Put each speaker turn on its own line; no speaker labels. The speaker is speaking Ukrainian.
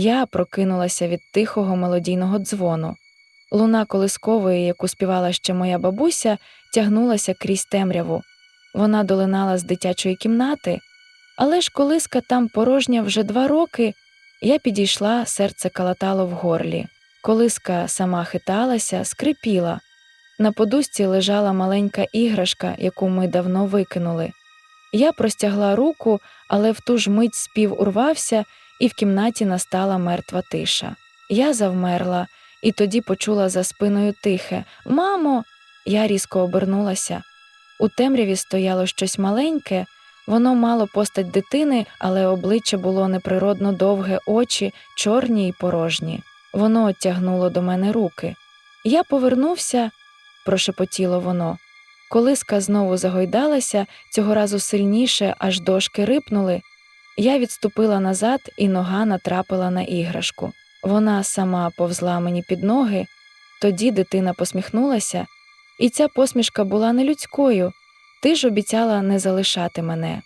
Я прокинулася від тихого мелодійного дзвону. Луна колискової, яку співала ще моя бабуся, тягнулася крізь темряву. Вона долинала з дитячої кімнати, але ж колиска там порожня вже два роки. Я підійшла, серце калатало в горлі. Колиска сама хиталася, скрипіла. На подусці лежала маленька іграшка, яку ми давно викинули. Я простягла руку, але в ту ж мить спів урвався, і в кімнаті настала мертва тиша. Я завмерла і тоді почула за спиною тихе Мамо. Я різко обернулася. У темряві стояло щось маленьке, воно мало постать дитини, але обличчя було неприродно довге, очі, чорні й порожні. Воно оттягнуло до мене руки. Я повернувся, прошепотіло воно. Колиска знову загойдалася, цього разу сильніше, аж дошки рипнули. Я відступила назад, і нога натрапила на іграшку. Вона сама повзла мені під ноги. Тоді дитина посміхнулася, і ця посмішка була не людською. Ти ж обіцяла не залишати мене.